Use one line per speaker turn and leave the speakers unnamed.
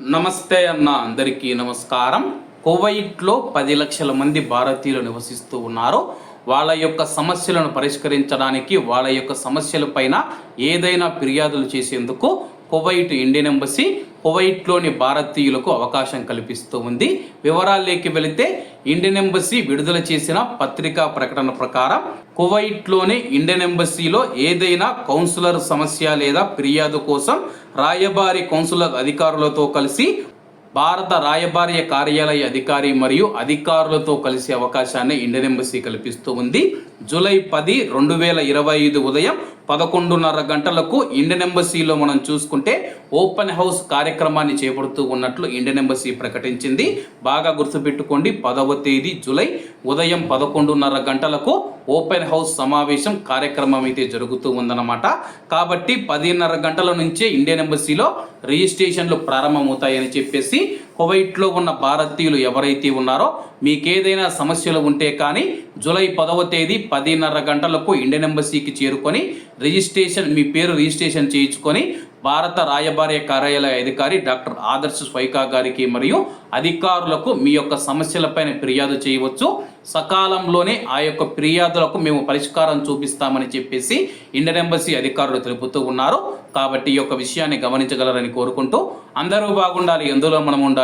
నమస్తే అన్న అందరికీ నమస్కారం. కువైట్లో పది లక్షల మంది భారతీయులు నివసిస్తూ ఉన్నారు. వాళ్ళ యొక్క సమస్యలను పరిష్కరించడానికి వాళ్ళ యొక్క సమస్యలపైన ఏదైనా ఫిర్యాదులు చేసేందుకు కువైట్ ఇండియన్ ఎంబసీ కువైట్లోని భారతీయులకు అవకాశం కల్పిస్తూ ఉంది. వివరాల్లోకి వెళితే ఇండియన్ ఎంబసీ విడుదల చేసిన పత్రికా ప్రకటన ప్రకారం కువైట్లోని ఇండియన్ ఎంబసీలో ఏదైనా కౌన్సిలర్ సమస్య లేదా ఫిర్యాదు కోసం రాయబారి కౌన్సిలర్ అధికారులతో కలిసి భారత రాయబార్య కార్యాలయ అధికారి మరియు అధికారులతో కలిసే అవకాశాన్ని ఇండియన్ ఎంబసీ కల్పిస్తూ ఉంది. జూలై పది రెండు వేల ఇరవై ఐదు ఉదయం పదకొండున్నర గంటలకు ఇండియన్ ఎంబసీలో మనం చూసుకుంటే ఓపెన్ హౌస్ కార్యక్రమాన్ని చేపడుతూ ఉన్నట్లు ఇండియన్ ఎంబసీ ప్రకటించింది. బాగా గుర్తుపెట్టుకోండి పదవ తేదీ జూలై ఉదయం పదకొండున్నర గంటలకు ఓపెన్ హౌస్ సమావేశం కార్యక్రమం అయితే జరుగుతూ ఉందన్నమాట. కాబట్టి పదిన్నర గంటల నుంచే ఇండియన్ ఎంబసీలో రిజిస్ట్రేషన్లు ప్రారంభమవుతాయని చెప్పేసి కువైట్లో ఉన్న భారతీయులు ఎవరైతే ఉన్నారో మీకేదైనా సమస్యలు ఉంటే కానీ జూలై పదవ తేదీ పదిన్నర గంటలకు ఇండియన్ ఎంబసీకి చేరుకొని రిజిస్ట్రేషన్ మీ పేరు రిజిస్ట్రేషన్ చేయించుకొని భారత రాయబార్య కార్యాలయ అధికారి డాక్టర్ ఆదర్శ్ స్వైకా గారికి మరియు అధికారులకు మీ యొక్క సమస్యలపైన ఫిర్యాదు చేయవచ్చు. సకాలంలోనే ఆ యొక్క ఫిర్యాదులకు మేము పరిష్కారం చూపిస్తామని చెప్పేసి ఇండియన్ ఎంబసీ అధికారులు తెలుపుతూ ఉన్నారు. కాబట్టి ఈ యొక్క విషయాన్ని గమనించగలరని కోరుకుంటూ అందరూ బాగుండాలి ఎందులో మనం ఉండాలి.